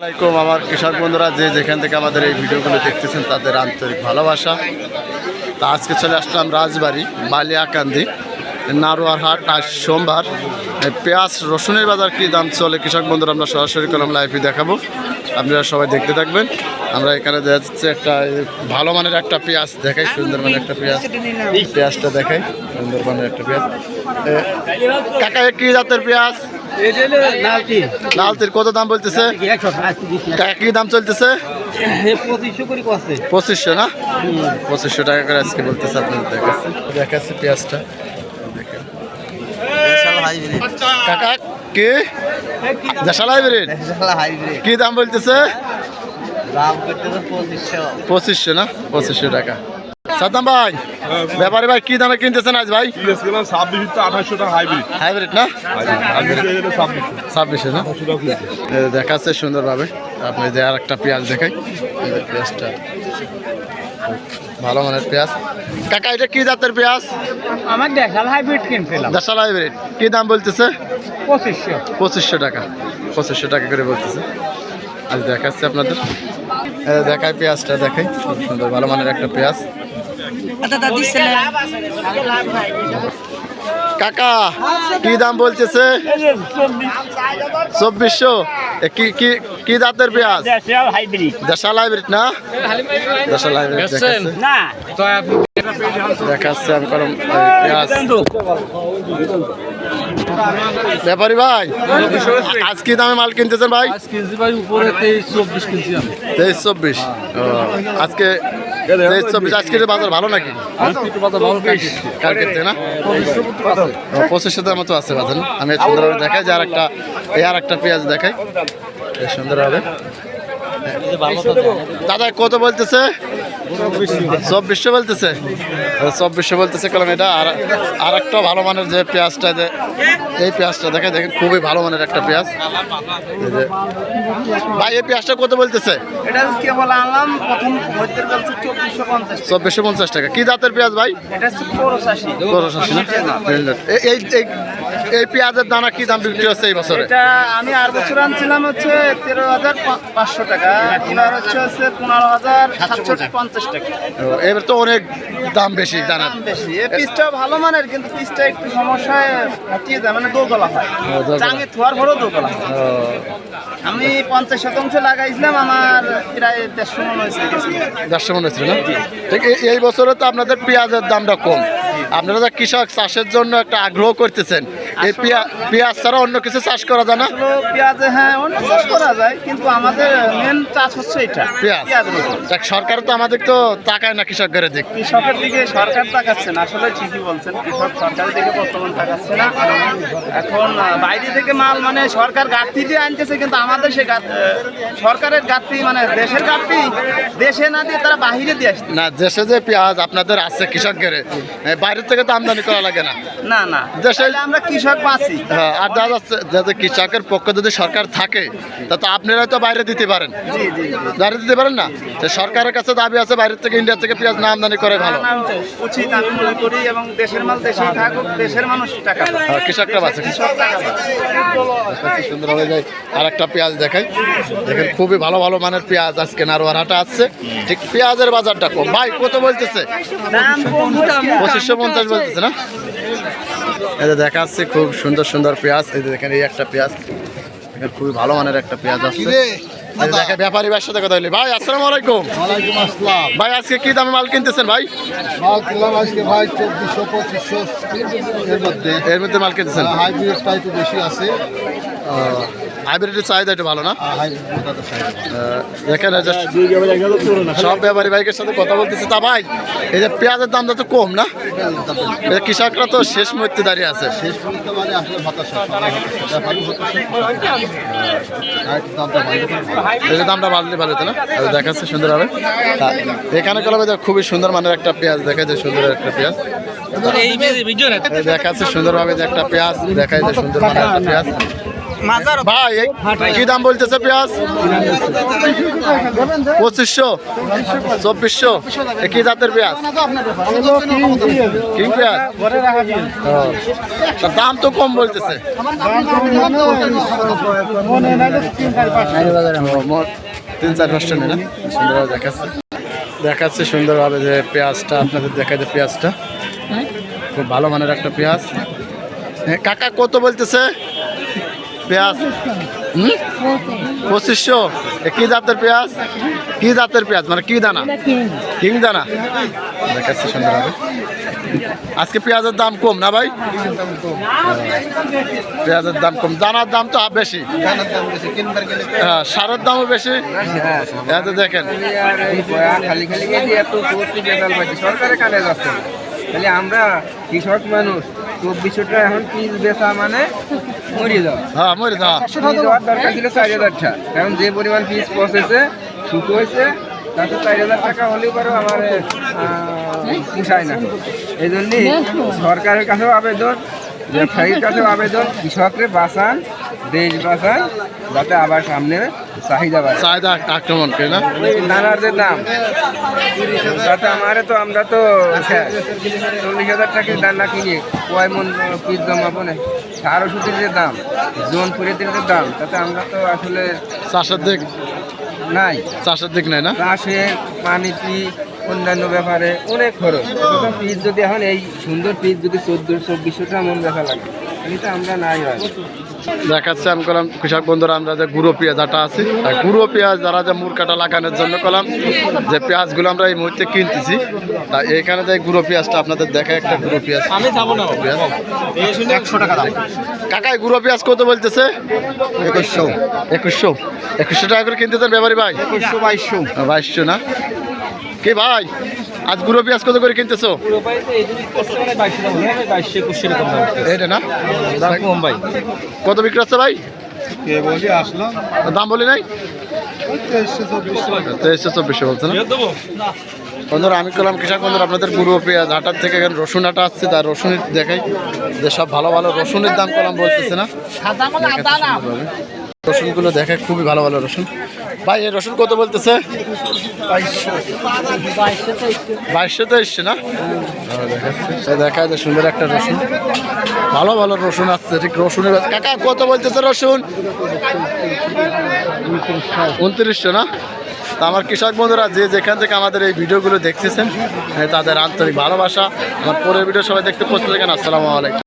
আসসালামাইকুম আমার কৃষক বন্ধুরা, যে যেখান থেকে আমাদের এই ভিডিওগুলো দেখতেছেন তাদের আন্তরিক ভালোবাসা। তা আজকে চলে আসলাম রাজবাড়ি বালিয়াকান্দি নারোয়ার হাট আজ সোমবার পেঁয়াজ, রসুনের বাজার কী দাম চলে? কৃষক বন্ধুরা, আমরা সরাসরি কলম লাইভে দেখাবো। আপনারা সবাই দেখতে থাকবেন। আমরা এখানে দেখা যাচ্ছে একটা ভালো মানের একটা পেঁয়াজ দেখাই, সুন্দর মানের একটা পেঁয়াজ। পেঁয়াজটা দেখাই, সুন্দর মানের একটা পেঁয়াজ। কাকা কি জাতের পেঁয়াজ? লালতির কত দাম বলতেছে? টাকা। কি দাম চলতেছে? পঁচিশশো না? পঁচিশশো টাকা করে আজকে বলতেছে আপনাদের দেখাচ্ছে। দেখাচ্ছে পেঁয়াজটা। কাকা কি? দেশাল হাইব্রিড? কি দাম বলতেছে? পঁচিশশো না? পঁচিশশো টাকা। সাদ্দাম ভাই ব্যাপারে ভাই কি দামে কিনতেছেন আজ ভাই? ছাব্বিশ আঠাশশো টাকা হাইব্রিড হাইব্রিড না? ছাব্বিশ না? দেখাচ্ছে সুন্দরভাবে। আপনি যে আর একটা পেঁয়াজ দেখাই। পেঁয়াজটা। ভালো মানের পেঁয়াজ। কাকা এটা কি জাতের পেঁয়াজ? আমার দেখাল হাইব্রিড কিনছিলাম। দেশাল হাইব্রিড কি দাম বলতেছে? পঁচিশশো। পঁচিশশো টাকা। পঁচিশশো টাকা করে বলতেছে। আজ দেখাচ্ছে আপনাদের। এ, দেখাই পেঁয়াজটা দেখাই। খুব সুন্দর ভালো মানের একটা পেঁয়াজ। কাকা কি দাম বলতেছে? চব্বিশশো। কি কি কি জাতের পেঁয়াজ? দেশাল হাইব্রিড। না? দেশাল হাইব্রিড দেখাচ্ছে। আমি কলম পেঁয়াজ। ব্যাপারি ভাই আজ কি দামে মাল কিনতেছেন ভাই? তেইশ চব্বিশ আজকে তেইশ চব্বিশ আজকের বাজার ভালো নাকি? না? মতো আছে বাজার আমি সুন্দরভাবে দেখাই যে আর একটা এই আর একটা পেঁয়াজ দেখাই। সুন্দর হবে। দাদা কত বলতেছে? চব্বিশশো বলতেছে। ও, চব্বিশশো বলতেছে কলম এটা। আর আর একটা ভালো মানের যে পেঁয়াজটা যে এই পেঁয়াজটা দেখে দেখেন খুবই ভালো মানের একটা পেঁয়াজ। ভাই এই পেঁয়াজটা কত বলতেছে? চব্বিশশো পঞ্চাশ টাকা। কি জাতের পেঁয়াজ ভাই? এই- এই পেঁয়াজের দানা কি দাম বিক্রি হচ্ছে এই বছরে? এটা আমি আর বছর আনছিলাম হচ্ছে তেরো হাজার পাঁচশো টাকা। এবার হচ্ছে হচ্ছে পনেরো হাজার সাতশো পঞ্চাশ টাকা। এবার তো অনেক দাম বেশি দানা। বেশি। এই পিসটা ভালো মানের কিন্তু পিসটা একটু সমস্যায় হাতিয়ে যায় মানে দোগলা হয়। চাঙে থোয়ার পরেও দোগলা হয়। আমি পঞ্চাশ শতাংশ লাগাইছিলাম আমার প্রায় দেড়শো মন হয়েছে দেড়শো মনে। হচ্ছিল না? ঠিক এই- বছরে তো আপনাদের পেঁয়াজের দামটা কম। আপনারা কৃষক চাষের জন্য একটা আগ্রহ করতেছেন এই পেঁয়াজ ছাড়া অন্য কিছু চাষ করা যায় না? পেঁয়াজে হ্যাঁ অন্য চাষ করা যায় কিন্তু আমাদের মেন চাষ হচ্ছে এটা পেঁয়াজ। দেখ, সরকার তো আমাদের তো তাকায় না কৃষকের দিক। কৃষকের দিকে সরকার তাকাচ্ছে না আসলে ঠিকই বলছেন কৃষক সরকারের দিকে বর্তমান তাকাচ্ছে না। এখন বাইরে থেকে মাল মানে সরকার ঘাটতি দিয়ে আনতেছে কিন্তু আমাদের সে সরকারের ঘাটতি মানে দেশের ঘাটতি দেশে না দিয়ে তারা বাহিরে দিয়ে আসছে। না দেশে যে পেঁয়াজ আপনাদের আছে কৃষকের বাইরের থেকে তো আমদানি করা লাগে না। না না। দেশে- আমরা কৃষক বাঁচি হ্যাঁ, আর যাতে কৃষকের পক্ষে যদি সরকার থাকে তা তো আপনারা তো বাইরে দিতে পারেন। জি জি জি। বাইরে দিতে পারেন না? তো সরকারের কাছে দাবি আছে বাইরের থেকে ইন্ডিয়া থেকে পেঁয়াজ না আমদানি করে ভালো। না, না, উচিত আমি মনে করি এবং দেশের মাল দেশেই থাকুক দেশের মানুষ টাকা হ্যাঁ, বাঁচে। সুন্দর হয়ে যায়। আর একটা পেঁয়াজ দেখাই। দেখেন খুবই ভালো ভালো মানের পেঁয়াজ আজকে নারোয়ার হাটা আসছে। ঠিক পেঁয়াজের বাজারটা কম। ভাই কত বলতেছে? পঁচিশশো পঞ্চাশ বলতেছে না? এই যে দেখা যাচ্ছে খুব সুন্দর সুন্দর পেঁয়াজ। এই যে দেখেন এই একটা পেঁয়াজ। এখানে খুবই ভালো মানের একটা পেঁয়াজ আছে এই ব্যাপারী ভাইয়ের সাথে কথা বলি। ভাই আসসালামু আলাইকুম। ওয়ালাইকুম আসসালাম। ভাই আজকে কি দামে মাল কিনতেছেন ভাই? মাল কিনলাম আজকে ভাই চব্বিশশো পঁচিশশো। এর মধ্যে এর মধ্যে মাল কিনতেছেন একটু বেশি আছে। হাইব্রিডের চাহিদা একটু ভালো না? হাইব্রিড আহ, দেখেন এই যে সব ব্যাপারী ভাইয়ের সাথে কথা বলতেছে। তা ভাই এই যে পেঁয়াজের দামটা তো কম না? কৃষকরা তো শেষ মুহূর্তে দাঁড়িয়ে আছে। মানে এই যে দামটা বাড়লে ভালো হতো না? দেখাচ্ছে সুন্দর হবে এখানে কলমে যে খুবই সুন্দর মানের একটা পেঁয়াজ দেখা যায় সুন্দর একটা পেঁয়াজ। এই দেখাচ্ছে সুন্দরভাবে যে একটা পেঁয়াজ দেখায় যে সুন্দর মানের একটা পেঁয়াজ। ভাই কি দাম বলতেছে পেঁয়াজ? পঁচিশশো চব্বিশশো কি জাতের পেঁয়াজ? কিং পেঁয়াজ? দাম তো কম বলতেছে। তিন চার পাঁচটা নেই না সুন্দরভাবে দেখাচ্ছে। দেখাচ্ছে সুন্দরভাবে যে পেঁয়াজটা আপনাদের দেখায় যে পেঁয়াজটা। খুব ভালো মানের একটা পেঁয়াজ। হ্যাঁ, কাকা কত বলতেছে? পেঁয়াজ। হুম? পঁচিশশো। কি জাতের পেঁয়াজ? কি জাতের পেঁয়াজ? মানে কি দানা? কিং। দানা? দেখাচ্ছে আজকে পেঁয়াজের দাম কম না ভাই? পেঁয়াজের দাম কম। দানার দাম তো বেশি। হ্যাঁ সারের দামও বেশি। এত দেখেন আমরা কৃষক মানুষ চব্বিশশো টাকা এখন পিস বেচা মানে মরিয়ে যাওয়া হ্যাঁ দরকার ছিল চার হাজার টাকা। কারণ যে পরিমাণ পিস পচেছে শুকো হয়েছে তাতে চার হাজার টাকা হলেও পারো আমার পোষায় না। এই জন্যে সরকারের কাছেও আবেদন ব্যবসায়ীর কাছেও আবেদন কৃষকরে বাঁচান দেশ বাঁচান যাতে আবার সামনে চাহিদা বাড়ে। চাহিদা আক্রমণ করে না? দানার যে দাম তাতে আমারে তো আমরা তো চল্লিশ হাজার টাকার দানা কিনি কয় মন পিস জমাবো না। সার ওষুধের যে দাম জোন ফুরেতের যে দাম। তাতে আমরা তো আসলে চাষের দিক নাই। চাষের দিক নাই না? চাষের পানি পিস অন্যান্য ব্যাপারে অনেক খরচ। পিস যদি এখন এই সুন্দর পিস যদি চোদ্দ চব্বিশশো টাকা মন দেখা লাগে তো আমরা নাই হয় দেখাচ্ছে আমি করলাম কৃষক বন্ধুরা আমরা যে গুঁড়ো পেঁয়াজ আটা আছি আর গুঁড়ো পেঁয়াজ যারা যে মুরকাটা লাগানোর জন্য করলাম যে পেঁয়াজগুলো আমরা এই মুহূর্তে কিনতেছি তা এইখানে যে গুঁড়ো পেঁয়াজটা আপনাদের দেখা একটা গুঁড়ো পেঁয়াজ। আমি যাব না। একশো টাকা দাম। কাকাই গুঁড়ো পেঁয়াজ কত বলতেছে? একুশশো। একুশশো। একুশশো টাকা করে কিনতেছেন ব্যাপারী ভাই? একুশশো বাইশশো। বাইশশো না? কে ভাই? আজ গুঁড়ো পেঁয়াজ কত করে কিনতেছো? এটা না? কত বিক্রি হচ্ছে ভাই? দাম বলি নাই? তেইশশো চব্বিশশো বলছে না? বন্ধুরা আমি করলাম কৃষক বন্ধুরা আপনাদের গুঁড়ো পেঁয়াজ হাটার থেকে এখানে রসুন হাটা আসছে তার রসুনের দেখাই। যে সব ভালো ভালো রসুনের দাম করলাম বলতেছে না। রসুনগুলো দেখে খুবই ভালো ভালো রসুন। ভাই, এই রসুন কত বলতেছে? বাইশশো তো এসছে না দেখা যায় সুন্দর একটা রসুন। ভালো ভালো রসুন আসছে, ঠিক রসুনের কাকা, কত বলতেছে রসুন? উনত্রিশশো না? আমার কৃষক বন্ধুরা, যে যেখান থেকে আমাদের এই ভিডিওগুলো দেখতেছেন তাদের আন্তরিক ভালোবাসা। আমার পরের ভিডিও সবাই দেখতে পৌঁছতে থাকেন আসসালামু আলাইকুম।